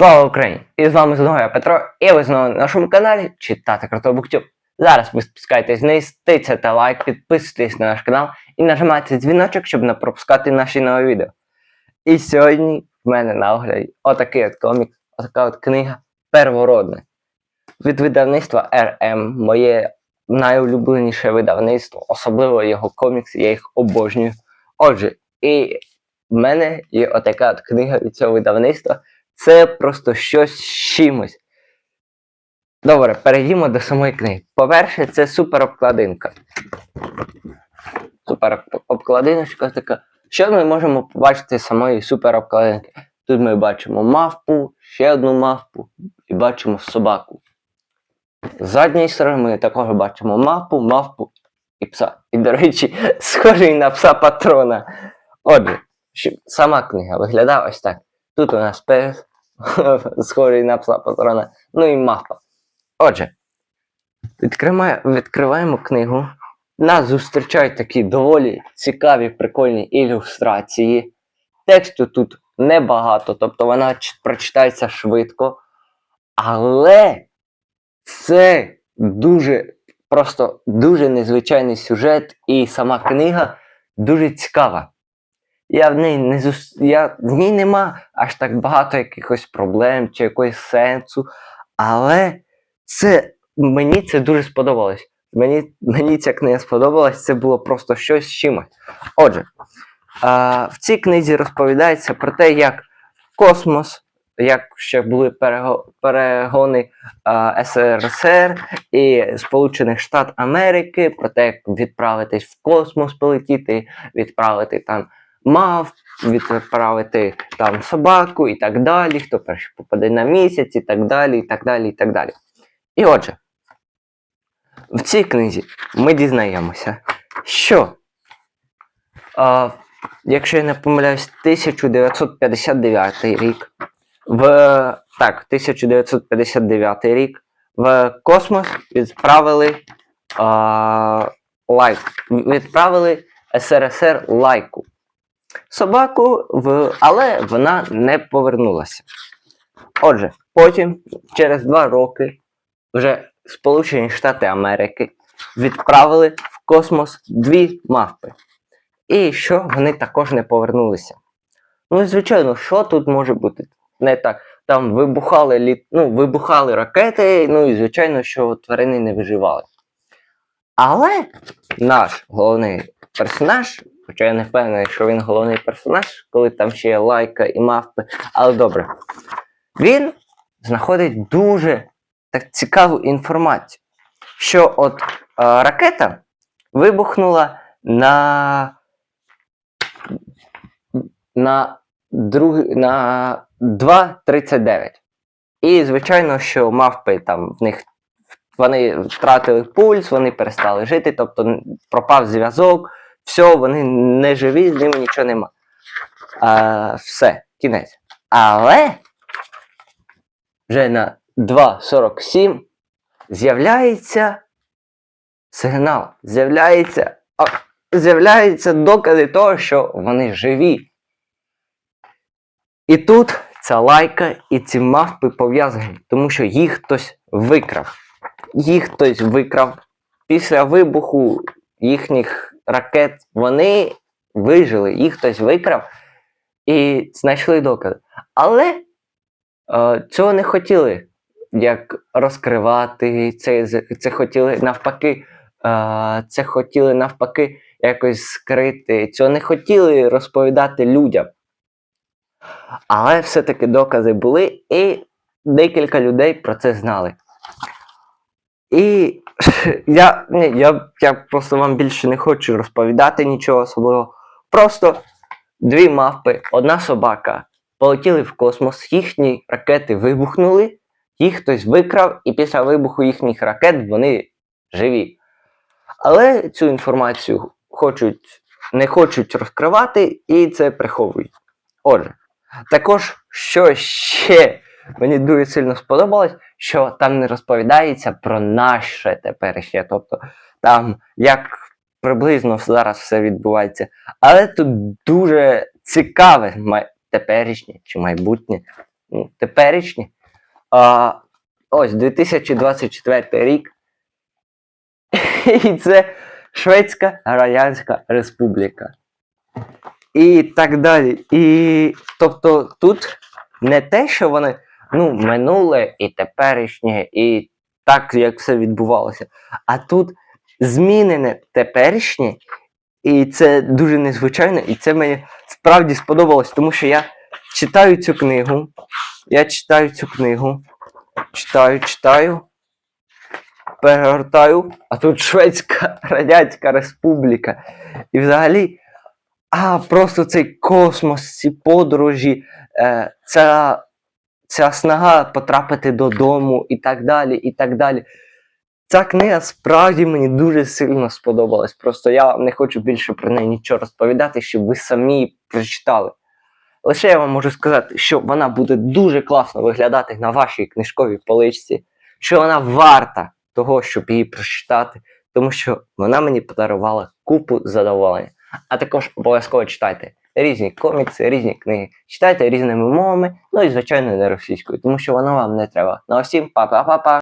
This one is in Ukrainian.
Слава Україні! І з вами знову я Петро, і ви знову на нашому каналі Читати Круто Буктюб. Зараз ви спускайтесь вниз, тицяйте лайк, підписуйтесь на наш канал і нажимайте дзвіночок, щоб не пропускати наші нові відео. І сьогодні в мене на огляді отакий от комік, отака от книга Первородне. Від видавництва RM, моє найулюбленіше видавництво, особливо його комікси, я їх обожнюю. Отже, і в мене є отака от книга від цього видавництва. Це просто щось з чимось. Добре, перейдімо до самої книги. По-перше, це супер обкладинка. Супер обкладиночка така. Що ми можемо побачити з самої супер обкладинки? Тут ми бачимо мавпу, ще одну мавпу і бачимо собаку. З задньої сторони ми також бачимо мавпу, мавпу і пса. І, до речі, схожий на пса патрона. Отже, сама книга виглядає ось так. Тут у нас пес, схожий на пса патрона, ну і мавпа. Отже, відкриваємо книгу. Нас зустрічають такі доволі цікаві, прикольні ілюстрації. Тексту тут небагато, тобто вона прочитається швидко. Але це дуже просто дуже незвичайний сюжет, і сама книга дуже цікава. Я в ній не зус... я... в ній нема аж так багато якихось проблем чи якогось сенсу. Але це мені це дуже сподобалось. Мені, мені ця книга сподобалась, це було просто щось з чимось. Отже, а, в цій книзі розповідається про те, як космос, як ще були перегони а, СРСР і Сполучених Штат Америки, про те, як відправитись в космос полетіти, відправити там мав, відправити там собаку і так далі, хто перший попаде на місяць, і так далі, і так далі, і так далі. І отже, в цій книзі ми дізнаємося, що, а, якщо я не помиляюсь, 1959 рік, в так, 1959 рік в космос відправили а, лайк, відправили СРСР лайку. Собаку, в, але вона не повернулася. Отже, потім, через два роки, вже Сполучені Штати Америки відправили в космос дві мавпи. І що вони також не повернулися. Ну, і звичайно, що тут може бути? Не так. Там вибухали, літ... ну, вибухали ракети, ну і звичайно, що тварини не виживали. Але наш головний персонаж, хоча я не впевнений, що він головний персонаж, коли там ще є лайка і мавпи, але добре. Він знаходить дуже так цікаву інформацію, що от е, ракета вибухнула на, на, друг, на 2.39. І, звичайно, що мавпи там в них вони втратили пульс, вони перестали жити, тобто пропав зв'язок, все, вони не живі, з ними нічого нема. А, все, кінець. Але вже на 2.47 з'являється сигнал, з'являється, з'являються докази того, що вони живі. І тут ця лайка і ці мавпи пов'язані, тому що їх хтось викрав. Їх хтось викрав. Після вибуху їхніх ракет вони вижили, їх хтось викрав і знайшли докази. Але е, цього не хотіли як розкривати, це, це хотіли навпаки, е, це хотіли навпаки якось скрити. Цього не хотіли розповідати людям. Але все-таки докази були, і декілька людей про це знали. І я, ні, я, я просто вам більше не хочу розповідати нічого особливого. Просто дві мавпи, одна собака полетіли в космос, їхні ракети вибухнули, їх хтось викрав, і після вибуху їхніх ракет вони живі. Але цю інформацію хочуть, не хочуть розкривати і це приховують. Отже, також, що ще мені дуже сильно сподобалось, що там не розповідається про наше теперішнє, тобто там як приблизно зараз все відбувається. Але тут дуже цікаве теперішнє чи майбутнє. ну, теперішні. А, ось 2024 рік. І це Шведська Радянська Республіка. І так далі. І тобто тут не те, що вони ну, минуле і теперішнє, і так, як все відбувалося. А тут змінене теперішнє, і це дуже незвичайно, і це мені справді сподобалось, тому що я читаю цю книгу. Я читаю цю книгу. Читаю, читаю. Перегортаю, а тут Шведська Радянська Республіка. І взагалі, а просто цей космос, ці подорожі, е, ця, ця снага потрапити додому і так далі, і так далі. Ця книга справді мені дуже сильно сподобалась. Просто я не хочу більше про неї нічого розповідати, щоб ви самі прочитали. Лише я вам можу сказати, що вона буде дуже класно виглядати на вашій книжковій поличці, що вона варта того, щоб її прочитати, тому що вона мені подарувала купу задоволення. А також обов'язково читайте різні комікси, різні книги, читайте різними мовами, ну і звичайно не російською, тому що воно вам не треба. Ну а всім па-па-па-па!